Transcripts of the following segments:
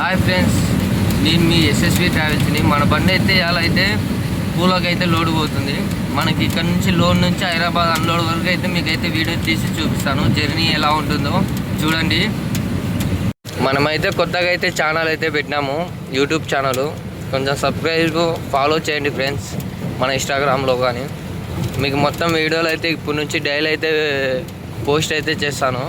Hi friends నేను మీ SSV ట్రావెల్స్ని మన బండి అయితే ఇలా అయితే పూలోకి అయితే లోడ్ పోతుంది. మనకి ఇక్కడ నుంచి లోడ్ నుంచి హైదరాబాద్ అన్లోడ్ వరకు అయితే మీకు అయితే వీడియో తీసి చూపిస్తాను. జర్నీ ఎలా ఉంటుందో చూడండి. మనమైతే కొత్తగా అయితే ఛానల్ అయితే పెట్టినాము యూట్యూబ్ ఛానల్. కొంచెం సబ్స్క్రైబ్ ఫాలో చేయండి ఫ్రెండ్స్ మన ఇన్స్టాగ్రామ్లో కానీ. మీకు మొత్తం వీడియోలు అయితే ఇప్పటి నుంచి డైలీ అయితే పోస్ట్ అయితే చేస్తాను.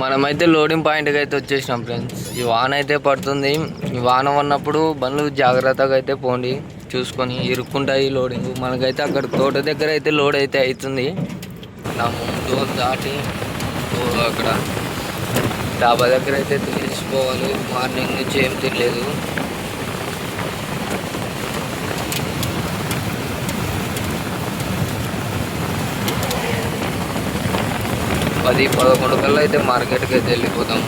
మనమైతే లోడింగ్ పాయింట్కి అయితే వచ్చేసినాం ఫ్రెండ్స్ ఈ వాన అయితే పడుతుంది. ఈ వాన ఉన్నప్పుడు బండ్లు జాగ్రత్తగా అయితే పోండి. చూసుకొని ఇరుక్కుంటాయి లోడింగ్ మనకైతే అక్కడ తోట దగ్గర అయితే లోడ్ అయితే అవుతుంది. నా డోర్ దాటి అక్కడ డాబా దగ్గర అయితే తీసుకోవాలి. మార్నింగ్ నుంచి ఏం తినలేదు. పది పదకొండు కల్లా అయితే మార్కెట్కి అయితే వెళ్ళిపోతాం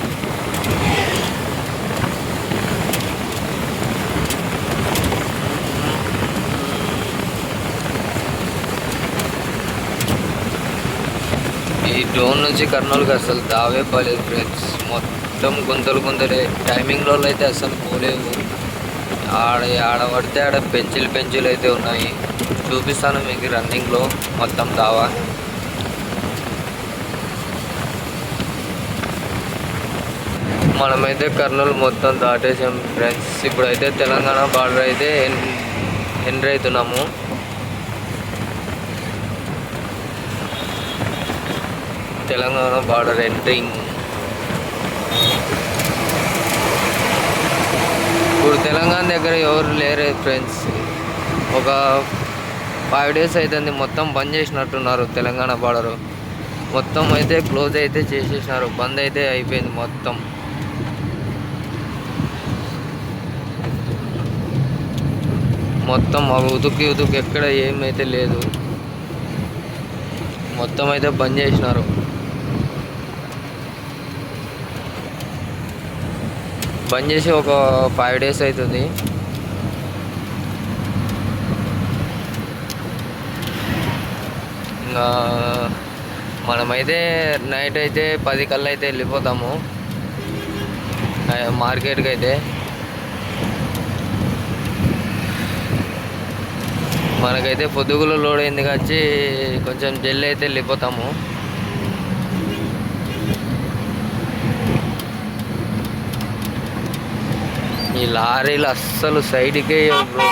ఈ డ్రోన్ నుంచి కర్నూలుకి అసలు దావే పోలేదు ఫ్రెండ్స్ మొత్తం గుంతలు గుంతలే. టైమింగ్లో అయితే అసలు పోలేవు. ఆడ ఆడ పడితే ఆడ పెంచులు పెంచులు అయితే ఉన్నాయి. చూపిస్తాను మీకు రన్నింగ్లో మొత్తం దావా. మనమైతే కర్నూలు మొత్తం దాటేసాం ఫ్రెండ్స్. ఇప్పుడైతే తెలంగాణ బార్డర్ అయితే ఎన్ ఎంటర్ అవుతున్నాము తెలంగాణ బార్డర్ ఎంట్రింగ్. ఇప్పుడు తెలంగాణ దగ్గర ఎవరు లేరే ఫ్రెండ్స్. ఒక ఫైవ్ డేస్ అవుతుంది మొత్తం బంద్ చేసినట్టున్నారు తెలంగాణ బార్డరు. మొత్తం అయితే క్లోజ్ అయితే చేసేసినారు. బంద్ అయితే అయిపోయింది మొత్తం. మొత్తం ఆ ఉతుకి ఉతుకు ఎక్కడ ఏమైతే లేదు. మొత్తం అయితే బంద్ చేసినారు. బంద్ చేసి ఒక ఫైవ్ డేస్ అవుతుంది ఇంకా మనమైతే నైట్ అయితే పది కల్లా అయితే వెళ్ళిపోతాము. మార్కెట్కి అయితే. మనకైతే పొద్దుగులో లోడ్ అయింది వచ్చి కొంచెం జల్లి అయితే వెళ్ళిపోతాము. ఈ లారీలు అస్సలు సైడ్కే బ్రో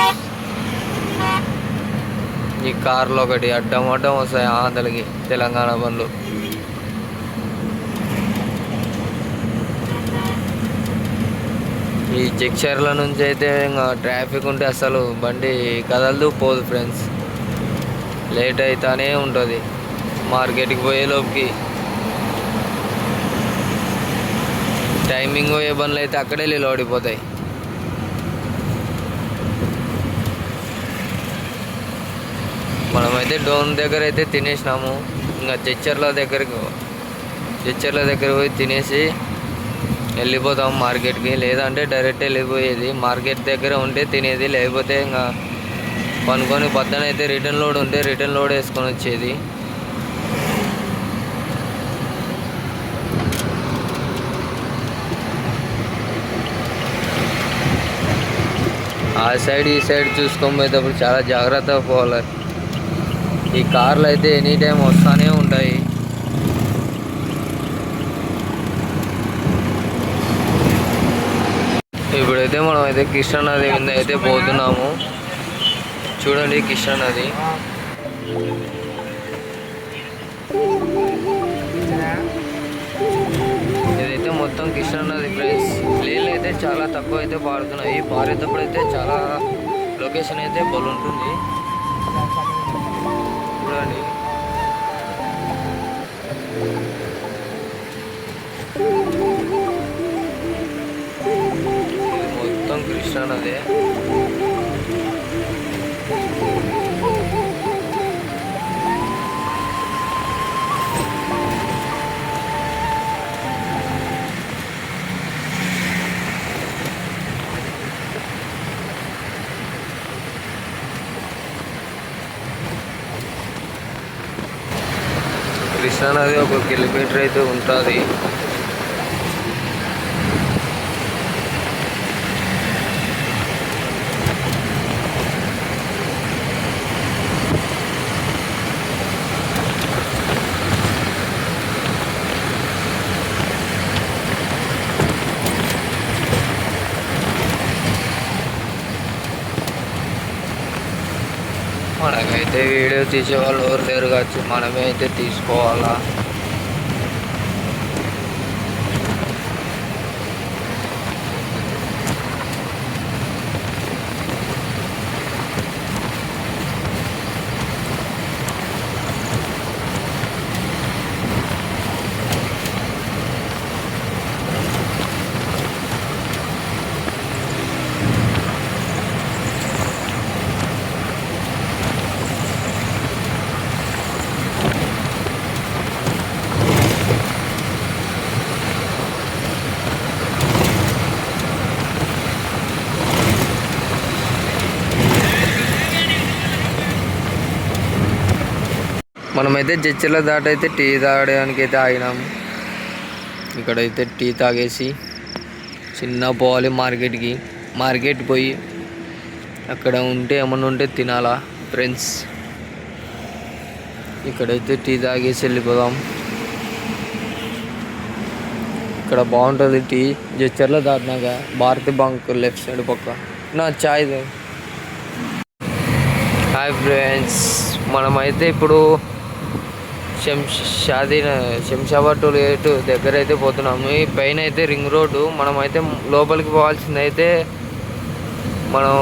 ఈ కార్లో ఒకటి అడ్డం అడ్డం వస్తాయి ఆంధ్రకి తెలంగాణ బండ్లు. ఈ జక్షర్ల నుంచి అయితే ఇంకా ట్రాఫిక్ ఉంటే అసలు బండి కదలదు పోదు ఫ్రెండ్స్ లేట్ అవుతానే ఉంటుంది. మార్కెట్కి పోయేలోపుకి టైమింగ్ పోయే బండ్లు అయితే అక్కడే వెళ్ళి ఓడిపోతాయి. మనమైతే డోన్ దగ్గర అయితే తినేసినాము. ఇంకా జచ్చర్ల దగ్గరికి జచ్చర్ల దగ్గర పోయి తినేసి వెళ్ళిపోతాం మార్కెట్కి. లేదంటే డైరెక్ట్ వెళ్ళిపోయేది. మార్కెట్ దగ్గర ఉంటే తినేది. లేకపోతే ఇంకా పనుకొని పొద్దున అయితే రిటర్న్ లోడ్ ఉంటే రిటర్న్ లోడ్ వేసుకొని వచ్చేది. ఆ సైడ్ ఈ సైడ్ చూసుకొని పోయేటప్పుడు చాలా జాగ్రత్తగా పోవాలి. ఈ కార్లు అయితే ఎనీ టైం వస్తూనే ఉంటాయి ఇప్పుడైతే మనం అయితే కృష్ణానది మీద అయితే పోతున్నాము. చూడండి కృష్ణానది ఇదైతే మొత్తం కృష్ణానది ప్లేస్ నీళ్ళు అయితే చాలా తక్కువ అయితే పారుతున్నాయి. పారేటప్పుడు అయితే చాలా లొకేషన్ అయితే బాగుంటుంది చూడండి. మొత్తం కృష్ణానదే కృష్ణానది ఒక కిలోమీటర్ అయితే ఉంటుంది మనకైతే వీడియో తీసేవాళ్ళు ఎవరు లేరు కావచ్చు మనమే అయితే తీసుకోవాలా? మనమైతే జడ్చర్ల దాటైతే టీ తాగడానికి అయితే ఆగినాం. ఇక్కడైతే టీ తాగేసి చిన్న పోవాలి మార్కెట్కి. మార్కెట్ పోయి అక్కడ ఉంటే ఏమన్నా ఉంటే తినాలా ఫ్రెండ్స్? ఇక్కడైతే టీ తాగేసి వెళ్ళిపోదాం. ఇక్కడ బాగుంటుంది టీ. జచ్చర్లో దాటినాక భారతి బంక్ లెఫ్ట్ సైడ్ పక్క. నా చాయ్ దే. హాయ్ ఫ్రెండ్స్ మనమైతే ఇప్పుడు శంషాదీ శంషాబాద్ టోల్ గేట్ దగ్గర అయితే పోతున్నాము. ఈ పైన అయితే రింగ్ రోడ్డు. మనం అయితే లోపలికి పోవాల్సింది అయితే మనం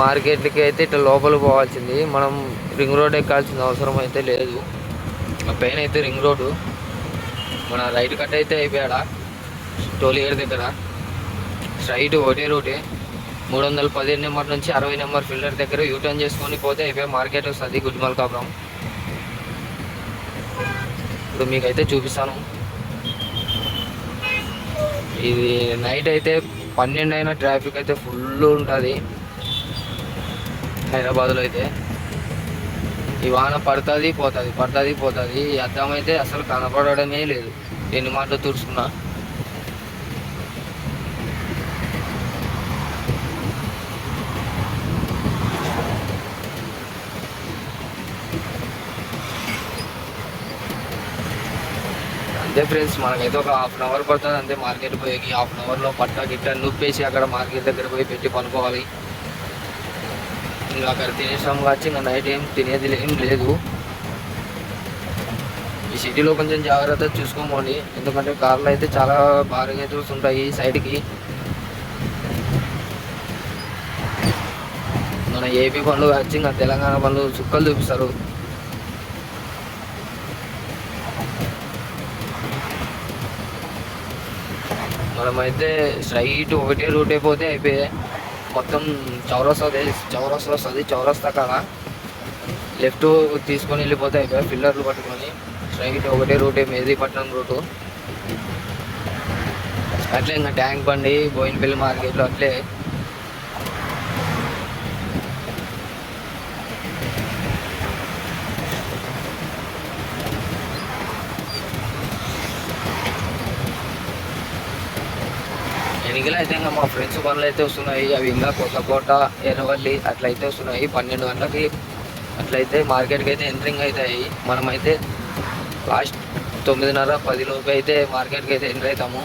మార్కెట్కి అయితే ఇట్లా లోపలికి పోవాల్సింది. మనం రింగ్ రోడ్ ఎక్కాల్సిన అవసరం అయితే లేదు. ఆ పైన అయితే రింగ్ రోడ్డు. మన రైట్ కట్ అయితే అయిపోయాడా? టోల్ గేట్ దగ్గర. స్ట్రైట్ ఒకటే రూటే. మూడు వందల పదిహేను నెంబర్ నుంచి అరవై నెంబర్ ఫిల్టర్ దగ్గర యూటర్న్ చేసుకొని పోతే అయిపోయి మార్కెట్ వస్తుంది గుడ్మల్ కాపురం ఇప్పుడు మీకైతే చూపిస్తాను. ఇది నైట్ అయితే పన్నెండు అయినా ట్రాఫిక్ అయితే ఫుల్ ఉంటుంది. హైదరాబాద్లో అయితే. ఈ వాన పడుతుంది పోతుంది పడుతుంది పోతుంది. ఈ అద్దం అయితే అసలు కనపడడమే లేదు. ఎన్ని మాటలు తుడుచుకున్నా. అంతే ఫ్రెండ్స్ మనకైతే ఒక హాఫ్ అన్ అవర్ పడుతుంది. అంతే మార్కెట్ పోయి హాఫ్ అన్ అవర్లో పట్టా గిట్ట నూపేసి అక్కడ మార్కెట్ దగ్గర పోయి పెట్టి పనుకోవాలి. ఇంకా అక్కడ తినేసాం కావచ్చు ఇంకా నైట్ ఏం తినేది ఏం లేదు. ఈ సిటీలో కొంచెం జాగ్రత్త చూసుకోమోండి ఎందుకంటే కార్లు అయితే చాలా భారీగా చూస్తుంటాయి సైడ్కి మన ఏపీ పనులు వచ్చి ఇంకా తెలంగాణ పనులు చుక్కలు చూపిస్తారు. మనమైతే స్ట్రైట్ ఒకటే రూట్ అయిపోతే అయిపోయాయి మొత్తం చౌరస్తా చౌరస్తా వస్తుంది చౌరస్తా కాడ. లెఫ్ట్ తీసుకొని వెళ్ళిపోతే అయిపోయాయి పిల్లర్లు పట్టుకొని. స్ట్రైట్ ఒకటే రూటే మేదీపట్నం రూటు. అట్లే ఇంకా ట్యాంక్ బండి బోయినపల్లి మార్కెట్లో అట్లే. అయితే ఇంకా మా ఫ్రెండ్స్ పనులు అయితే వస్తున్నాయి. అవి ఇంకా కొత్తకోట ఎర్రవల్లి అట్లయితే వస్తున్నాయి. పన్నెండు గంటలకి అట్లయితే మార్కెట్కి అయితే ఎంట్రింగ్ అవుతాయి. మనమైతే లాస్ట్ తొమ్మిదిన్నర పదిలోపు అయితే మార్కెట్కి అయితే ఎంటర్ అవుతాము.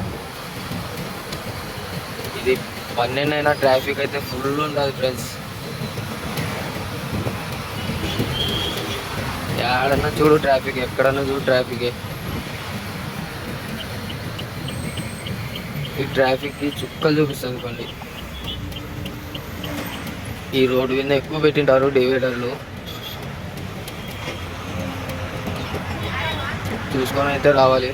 ఇది పన్నెండు అయినా ట్రాఫిక్ అయితే ఫుల్ ఉండదు ఫ్రెండ్స్ ఎక్కడన్నా చూడు ట్రాఫిక్ ఎక్కడన్నా చూడు ట్రాఫికే ఈ ట్రాఫిక్కి చుక్కలు చూపిస్తుంది బండి ఈ రోడ్డు మీద ఎక్కువ పెట్టింటారు డివైడర్లు చూసుకొని అయితే రావాలి.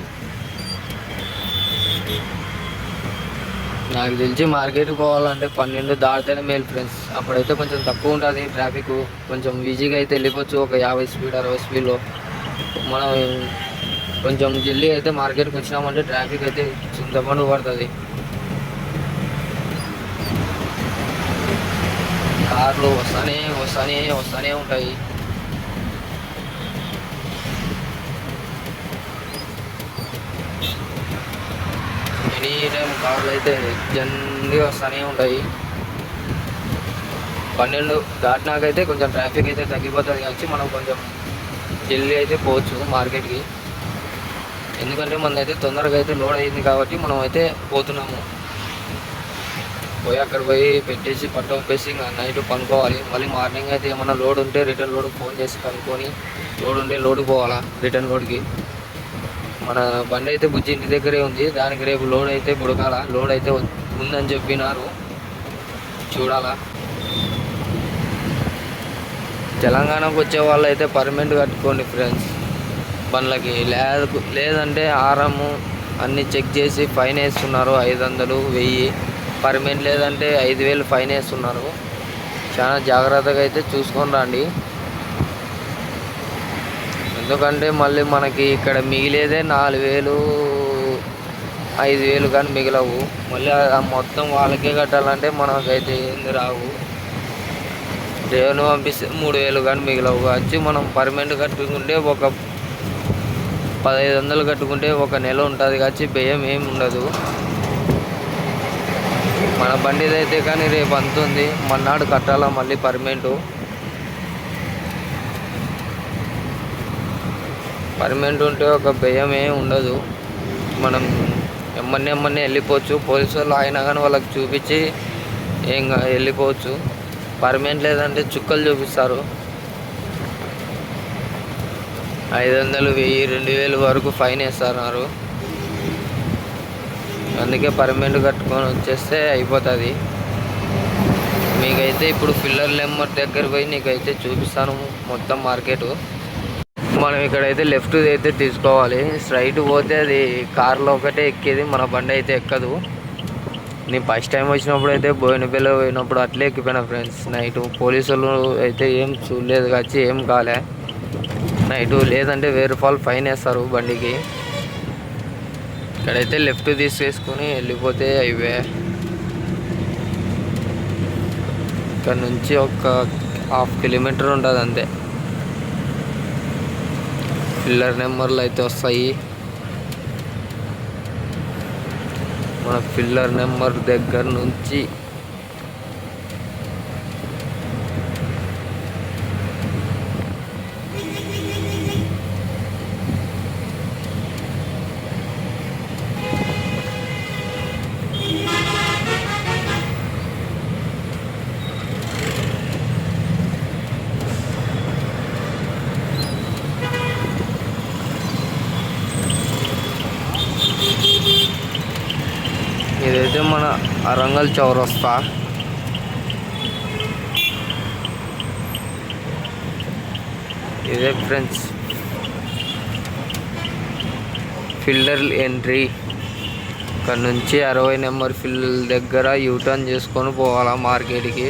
నాకు తెలిసి మార్కెట్కి పోవాలంటే పన్నెండు దాటితేనే మేలు ఫ్రెండ్స్ అప్పుడైతే కొంచెం తక్కువ ఉంటుంది ట్రాఫిక్ కొంచెం ఈజీగా అయితే వెళ్ళిపోవచ్చు ఒక యాభై స్పీడ్ అరవై స్పీడ్లో మనం కొంచెం జల్దీ అయితే మార్కెట్కి వచ్చినామంటే ట్రాఫిక్ అయితే చింతపండు పడుతుంది. కార్లు వస్తానే వస్తానే వస్తానే ఉంటాయి. ఎనీ టైం కార్లు అయితే జల్దీ వస్తానే ఉంటాయి. పన్నెండు దాటినాకైతే కొంచెం ట్రాఫిక్ అయితే తగ్గిపోతుంది కానీ మనం కొంచెం జల్దీ అయితే పోవచ్చు మార్కెట్కి. ఎందుకంటే మనదైతే తొందరగా అయితే లోడ్ అయింది కాబట్టి మనం అయితే పోతున్నాము. పోయి అక్కడ పోయి పెట్టేసి పట్ట ఒప్పేసి ఇంకా నైట్ పనుకోవాలి. మళ్ళీ మార్నింగ్ అయితే ఏమన్నా లోడ్ ఉంటే రిటర్న్ లోడ్ ఫోన్ చేసి కనుక్కొని లోడ్ ఉంటే లోడ్ పోవాలా రిటర్న్ లోడ్కి. మన బండి అయితే బుజ్జి ఇంటి దగ్గరే ఉంది. దానికి రేపు లోడ్ అయితే బుడకాల లోడ్ అయితే ఉందని చెప్పినారు. చూడాలా? తెలంగాణకు వచ్చే వాళ్ళు అయితే పర్మనెంట్ కట్టుకోండి ఫ్రెండ్స్. బండ్లకి. లేదు లేదంటే ఆరము అన్నీ చెక్ చేసి ఫైన్ వేస్తున్నారు ఐదు వందలు వెయ్యి. పర్మెంట్ లేదంటే ఐదు వేలు ఫైన్ వేస్తున్నారు చాలా జాగ్రత్తగా అయితే చూసుకొని రండి. ఎందుకంటే మళ్ళీ మనకి ఇక్కడ మిగిలేదే నాలుగు వేలు ఐదు వేలు కానీ మిగలవు. మళ్ళీ ఆ మొత్తం వాళ్ళకే కట్టాలంటే మనకైతే ఏంది రావు. దేవుని పంపిస్తే మూడు వేలు కానీ మిగలవు. వచ్చి మనం పర్మనెంట్ కట్టుకుంటే ఒక పదహైదు వందలు కట్టుకుంటే ఒక నెల ఉంటుంది వచ్చి భయం ఏమి ఉండదు. మన బండిది అయితే కానీ రేపు అంత ఉంది. మన్నాడు కట్టాలా మళ్ళీ పర్మనెంట్? పర్మనెంట్ ఉంటే ఒక భయం ఉండదు. మనం ఎమ్మన్ని ఎమ్మన్ని వెళ్ళిపోవచ్చు. పోలీసు వాళ్ళు అయినా కానీ వాళ్ళకి చూపించి ఏం వెళ్ళిపోవచ్చు. పర్మనెంట్ లేదంటే చుక్కలు చూపిస్తారు. ఐదు వందలు వెయ్యి రెండు వేలు వరకు ఫైన్ వేస్తున్నారు. అందుకే పర్మనెంట్ కట్టుకొని వచ్చేస్తే అయిపోతుంది. మీకైతే ఇప్పుడు ఫిల్లర్ లెమ్మర్ దగ్గర పోయి నీకైతే చూపిస్తాను మొత్తం మార్కెట్. మనం ఇక్కడైతే లెఫ్ట్ అయితే తీసుకోవాలి. స్ట్రైట్ పోతే అది కార్లో ఒకటే ఎక్కేది మన బండి అయితే ఎక్కదు. నేను ఫస్ట్ టైం వచ్చినప్పుడు అయితే బోయినపల్లి పోయినప్పుడు అట్లే ఎక్కిపోయినా ఫ్రెండ్స్. నైట్ పోలీసులు అయితే ఏం చూడలేదు వచ్చి ఏం కాలే. నైట్ లేదంటే వెయ్యి రూపాయలు ఫైన్ వేస్తారు బండికి. ఇక్కడైతే లెఫ్ట్ తీసేసుకొని వెళ్ళిపోతే హైవే. ఇక్కడ నుంచి ఒక హాఫ్ కిలోమీటర్ ఉంటుంది అంతే. పిల్లర్ నెంబర్లు అయితే వస్తాయి. మన పిల్లర్ నెంబర్ దగ్గర నుంచి అరంగల్ చౌరస్తా ఇదే ఫ్రెండ్స్ ఫిల్డర్ ఎంట్రీ ఇక్కడ నుంచి అరవై నెంబర్ ఫిల్ దగ్గర యూటర్న్ చేసుకొని పోవాలా మార్కెట్కి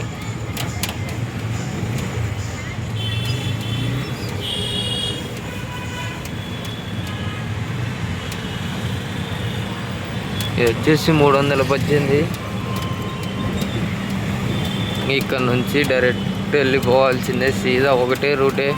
ఇది వచ్చేసి మూడు వందల పద్దెనిమిది. ఇక్కడ నుంచి డైరెక్ట్ వెళ్ళిపోవాల్సిందే సీదా ఒకటే రూటే.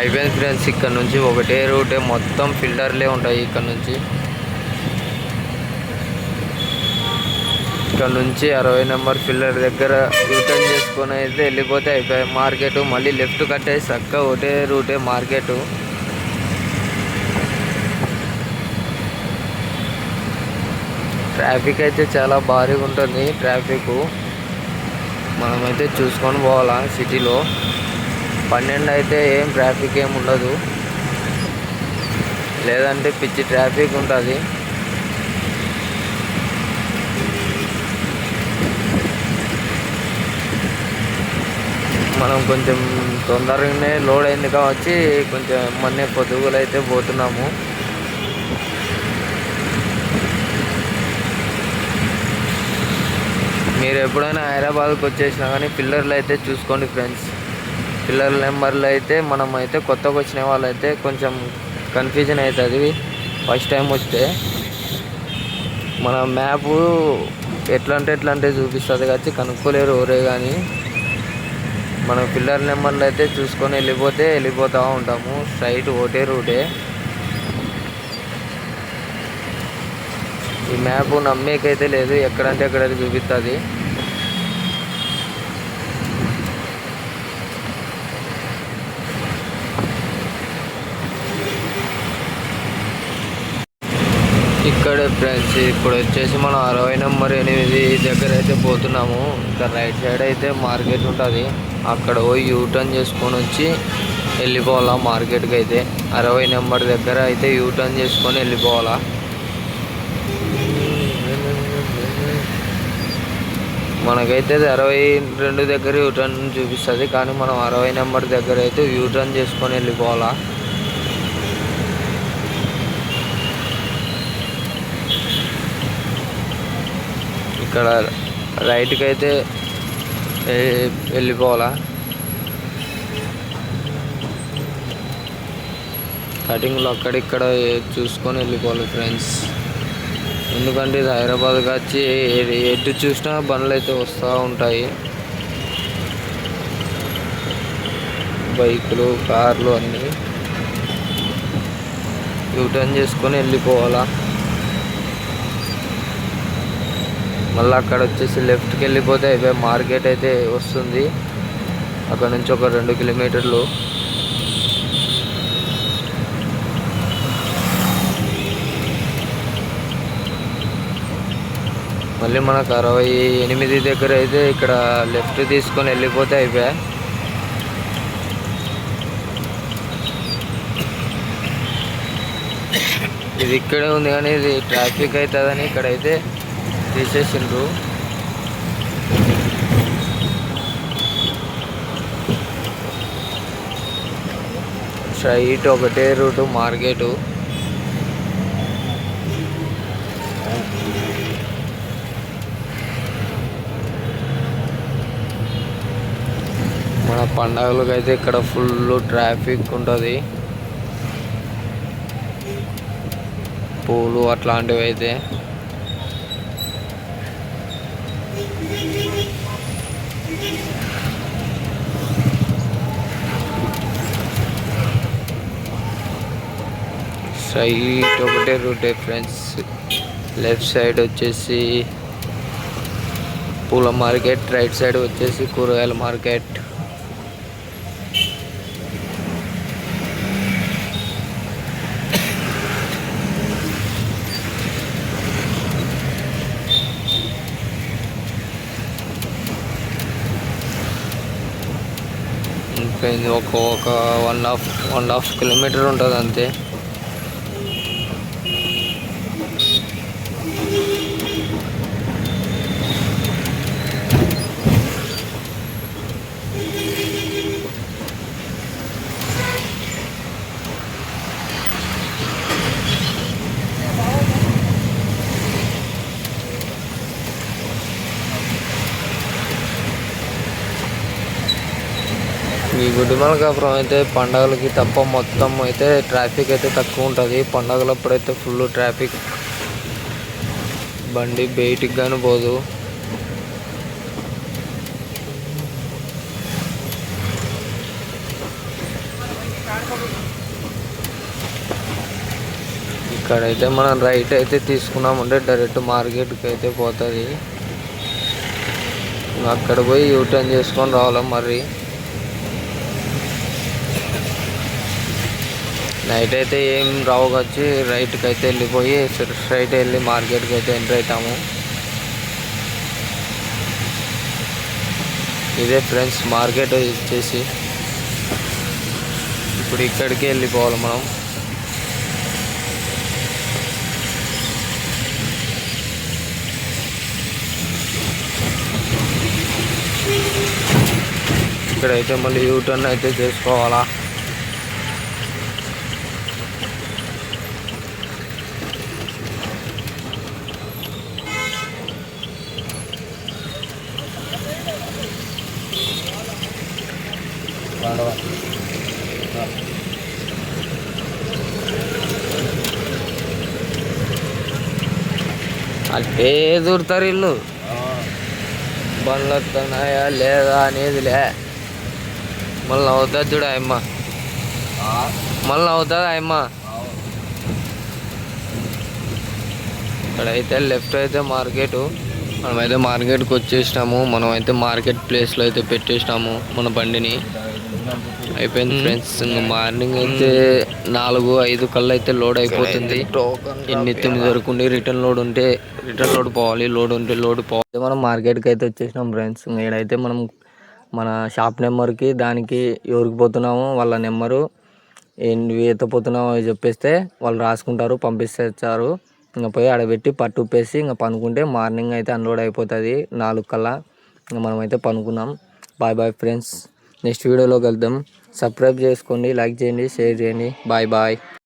అయిపోయింది ఫ్రెండ్స్ ఇక్కడ నుంచి ఒకటే రూటే మొత్తం ఫిల్టర్లే ఉంటాయి ఇక్కడ నుంచి. ఇక్కడ నుంచి అరవై నెంబర్ ఫిల్లర్ దగ్గర రిటర్న్ చేసుకొని అయితే వెళ్ళిపోతే అయిపోయి మార్కెట్ మళ్ళీ లెఫ్ట్ కట్టేసి చక్క ఒకటే రూటే మార్కెట్. ట్రాఫిక్ అయితే చాలా భారీగా ఉంటుంది. ట్రాఫిక్ మనమైతే చూసుకొని పోవాలా సిటీలో. పన్నెండు అయితే ఏం ట్రాఫిక్ ఏం ఉండదు. లేదంటే పిచ్చి ట్రాఫిక్ ఉంటుంది. మనం కొంచెం తొందరగానే లోడ్ అయింది కావచ్చి కొంచెం మొన్నే పొదుగులు అయితే పోతున్నాము. మీరు ఎప్పుడైనా హైదరాబాద్కి వచ్చేసినా కానీ పిల్లర్లు అయితే చూసుకోండి ఫ్రెండ్స్. పిల్లల నెంబర్లు అయితే మనం అయితే కొత్తగా వచ్చిన వాళ్ళైతే కొంచెం కన్ఫ్యూజన్ అవుతుంది. ఫస్ట్ టైం వస్తే మన మ్యాప్ ఎట్లా అంటే ఎట్లా అంటే చూపిస్తుంది కాబట్టి కనుక్కోలేరు ఎవరే కానీ మనం పిల్లర్ నెంబర్లు అయితే చూసుకొని వెళ్ళిపోతే వెళ్ళిపోతూ ఉంటాము. స్ట్రైట్ ఒకటే రూటే. ఈ మ్యాప్ నమ్మేకైతే లేదు. ఎక్కడంటే ఎక్కడ చూపిస్తుంది ఇక్కడ ఫ్రెండ్స్ ఇప్పుడు వచ్చేసి మనం అరవై నెంబర్ ఎనిమిది దగ్గర అయితే పోతున్నాము. ఇంకా రైట్ సైడ్ అయితే మార్కెట్ ఉంటుంది. అక్కడ పోయి యూటర్న్ చేసుకొని వచ్చి వెళ్ళిపోవాలా మార్కెట్కి అయితే. అరవై నెంబర్ దగ్గర అయితే యూటర్న్ చేసుకొని వెళ్ళిపోవాలా. మనకైతే అది అరవై రెండు దగ్గర యూటర్న్ చూపిస్తుంది. కానీ మనం అరవై నెంబర్ దగ్గర అయితే యూటర్న్ చేసుకొని వెళ్ళిపోవాలా. ఇక్కడ రైట్కి అయితే వెళ్ళిపోవాలా? కటింగ్లో అక్కడిక్కడ చూసుకొని వెళ్ళిపోవాలి ఫ్రెండ్స్. ఎందుకంటే ఇది హైదరాబాద్కి వచ్చి ఎటు చూసినా బండ్లు అయితే వస్తూ ఉంటాయి. బైకులు కార్లు అన్నీ. యూటర్న్ చేసుకొని వెళ్ళిపోవాలా? మళ్ళీ అక్కడ వచ్చేసి లెఫ్ట్కి వెళ్ళిపోతే అయిపోయి మార్కెట్ అయితే వస్తుంది. అక్కడ నుంచి ఒక రెండు కిలోమీటర్లు. మళ్ళీ మనకు అరవై ఎనిమిది దగ్గర అయితే ఇక్కడ లెఫ్ట్ తీసుకొని వెళ్ళిపోతే అయిపోయా ఇది ఇక్కడే ఉంది కానీ ఇది ట్రాఫిక్ అవుతుందని ఇక్కడైతే తీసేసిండ్రు. స్ట్రైట్ ఒకటే రూటు మార్కెటు మన పండగలకు అయితే ఇక్కడ ఫుల్ ట్రాఫిక్ ఉంటుంది. పూలు అట్లాంటివి అయితే స్ట్రైట్ ఒకటే రూటే ఫ్రెండ్స్ లెఫ్ట్ సైడ్ వచ్చేసి పూల మార్కెట్ రైట్ సైడ్ వచ్చేసి కూరగాయల మార్కెట్. ఇంకా ఒక ఒక one half one half kilometre ఉంటుంది అంతే ఈ గుడిమలకాపురం అయితే పండగలకి తప్ప మొత్తం అయితే ట్రాఫిక్ అయితే తక్కువ ఉంటుంది. పండగలప్పుడు అయితే ఫుల్ ట్రాఫిక్ బండి బయటికి కానీ పోదు. ఇక్కడైతే మనం రైట్ అయితే తీసుకున్నామంటే డైరెక్ట్ మార్కెట్కి అయితే పోతుంది. అక్కడ పోయి యూటర్న్ చేసుకొని రావాలి మరి? నైట్ అయితే ఏం రావు వచ్చి రైట్కి అయితే వెళ్ళిపోయి స్ట్రైట్ వెళ్ళి మార్కెట్కి అయితే ఎంటర్ అవుతాము ఇదే ఫ్రెండ్స్ మార్కెట్ వచ్చేసి. ఇప్పుడు ఇక్కడికి వెళ్ళిపోవాలి మనం. ఇక్కడైతే మళ్ళీ యూటర్న్ అయితే చేసుకోవాలా? ఏ దూరుతారు ఇల్లు బండ్లు వస్తున్నాయా లేదా అనేది లే. మళ్ళీ అవుతుంది చూడ అమ్మ మళ్ళీ అవుతుంది అమ్మ ఇక్కడైతే లెఫ్ట్ అయితే మార్కెట్. మనమైతే మార్కెట్కి వచ్చేసినాము మనమైతే మార్కెట్ ప్లేస్లో అయితే పెట్టేసినాము మన బండిని. అయిపోయింది ఫ్రెండ్స్. ఇంకా మార్నింగ్ అయితే నాలుగు ఐదు కల్లా అయితే లోడ్ అయిపోతుంది. ఎన్ని తొమ్మిది వరకు ఉండి రిటర్న్ లోడ్ ఉంటే రిటర్న్ లోడ్ పోవాలి లోడ్ ఉంటే లోడ్ పోవాలి మనం మార్కెట్కి అయితే వచ్చేసినాం ఫ్రెండ్స్. ఇంకా ఈడైతే మనం మన షాప్ నెంబర్కి దానికి ఎవరికి పోతున్నామో వాళ్ళ నెంబరు ఏంటి ఎత్తపోతున్నామో అవి చెప్పేస్తే వాళ్ళు రాసుకుంటారు పంపిస్తారు. ఇంకా పోయి ఆడ పెట్టి ఉప్పేసి ఇంకా పనుకుంటే మార్నింగ్ అయితే అన్లోడ్ అయిపోతుంది నాలుగు కల్లా. ఇంకా మనం అయితే పనుకున్నాం బాయ్ బాయ్ ఫ్రెండ్స్ నెక్స్ట్ వీడియోలో కలుద్దాం సబ్స్క్రైబ్ చేసుకోండి లైక్ చేయండి షేర్ చేయండి. Bye bye